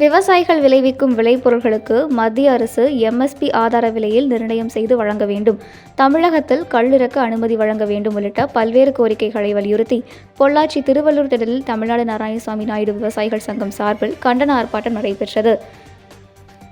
விவசாயிகள் விளைவிக்கும் விளைபொருட்களுக்கு மத்திய அரசு எம்எஸ்பி ஆதார விலையில் நிர்ணயம் செய்து வழங்க வேண்டும். தமிழகத்தில் கல்லிறக்க அனுமதி வழங்க வேண்டும் உள்ளிட்ட பல்வேறு கோரிக்கைகளை வலியுறுத்தி பொள்ளாச்சி திருவள்ளூர் திடலில் தமிழ்நாடு நாராயணசாமி நாயுடு விவசாயிகள் சங்கம் சார்பில் கண்டன ஆர்ப்பாட்டம் நடைபெற்றது.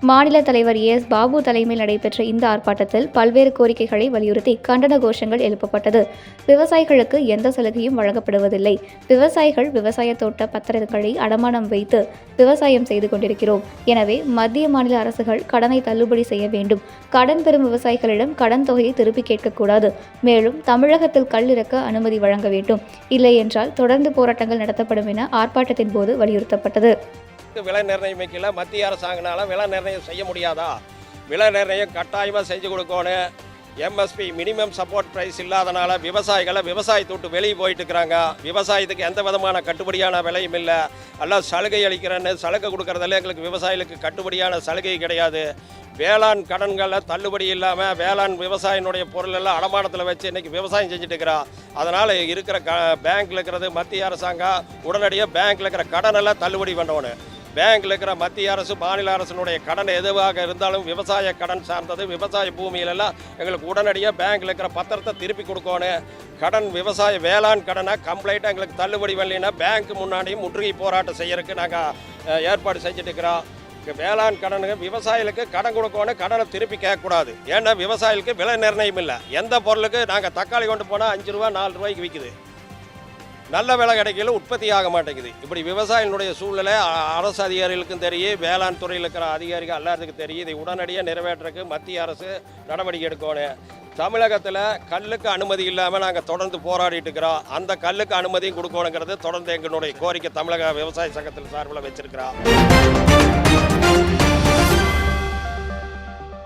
மாநில தலைவர் எஸ் பாபு தலைமையில் நடைபெற்ற இந்த ஆர்ப்பாட்டத்தில் பல்வேறு கோரிக்கைகளை வலியுறுத்தி கண்டன கோஷங்கள் எழுப்பப்பட்டது. விவசாயிகளுக்கு எந்த சலுகையும் வழங்கப்படுவதில்லை. விவசாயிகள் விவசாய தோட்ட பத்திரங்களை அடமானம் வைத்து விவசாயம் செய்து கொண்டிருக்கிறோம். எனவே மத்திய மாநில அரசுகள் கடனை தள்ளுபடி செய்ய வேண்டும். கடன் பெறும் விவசாயிகளிடம் கடன் தொகையை திருப்பி கேட்கக்கூடாது. மேலும் தமிழகத்தில் கல் இறக்க அனுமதி வழங்க வேண்டும். இல்லை என்றால் தொடர்ந்து போராட்டங்கள் நடத்தப்படும் என ஆர்ப்பாட்டத்தின் போது வலியுறுத்தப்பட்டது. விலை நிர்ணயிக்கல மத்திய அரசாங்கனால விலை நிர்ணயம் செய்ய முடியாதா? விலை நிர்ணயம் கட்டாயமாக செஞ்சு கொடுக்கணும். எம்எஸ்பி மினிமம் சப்போர்ட் ப்ரைஸ் இல்லாதனால விவசாயிகளை விவசாயத்தை விட்டு வெளியே போயிட்டு இருக்கிறாங்க. விவசாயத்துக்கு எந்த விதமான கட்டுப்படியான விலையும் இல்லை. எல்லாம் சலுகை அளிக்கிறேன்னு சலுகை கொடுக்கறதில்ல எங்களுக்கு விவசாயிகளுக்கு கட்டுப்படியான சலுகை கிடையாது. வேளாண் கடன்களில் தள்ளுபடி இல்லாமல் வேளாண் விவசாயினுடைய பொருள் எல்லாம் அடமானத்தில் வச்சு இன்றைக்கி விவசாயம் செஞ்சுட்டு இருக்கிறான் அதனால் இருக்கிற க பேங்க்கில் இருக்கிறது மத்திய அரசாங்கம் உடனடியாக பேங்க்கில் இருக்கிற கடனெல்லாம் தள்ளுபடி பண்ணணும். பேங்கில் இருக்கிற மத்திய அரசு மாநில அரசினுடைய கடன் எதுவாக இருந்தாலும் விவசாய கடன் சார்ந்தது. விவசாய பூமியிலெல்லாம் எங்களுக்கு உடனடியாக பேங்கில் இருக்கிற பத்திரத்தை திருப்பி கொடுக்கணும் கடன் விவசாய வேளாண் கடனை கம்ப்ளைண்ட்டாக எங்களுக்கு தள்ளுபடி வரலைன்னா பேங்க் முன்னாடியும் முற்றுகை போராட்டம் செய்யறதுக்கு நாங்கள் ஏற்பாடு செஞ்சுட்டு இருக்கிறோம். வேளாண் கடனுக்கு விவசாயிகளுக்கு கடன் கொடுக்கணும் கடனை திருப்பி கேட்கக்கூடாது. ஏன்னா விவசாயிகளுக்கு விலை நிர்ணயம் இல்லை. எந்த பொருளுக்கு நாங்கள் தக்காளி கொண்டு போனால் அஞ்சு ரூபா நாலு ரூபாய்க்கு விற்குது நல்ல விலை கிடைக்கல உற்பத்தி ஆக மாட்டேங்குது. இப்படி விவசாயிகளுடைய சூழ்நிலை அரசு அதிகாரிகளுக்கும் தெரியும் வேளாண் துறையில் இருக்கிற அதிகாரிகள் எல்லாத்துக்கும் தெரியும். இதை உடனடியாக நிறைவேற்றுறதுக்கு மத்திய அரசு நடவடிக்கை எடுக்கணும். தமிழகத்தில் கல்லுக்கு அனுமதி இல்லாமல் நாங்கள் தொடர்ந்து போராடிட்டு இருக்கிறோம். அந்த கல்லுக்கு அனுமதியும் கொடுக்கணுங்கிறது தொடர்ந்து எங்களுடைய கோரிக்கை தமிழக விவசாய சங்கத்தில் சார்பில் வச்சிருக்கிறோம்.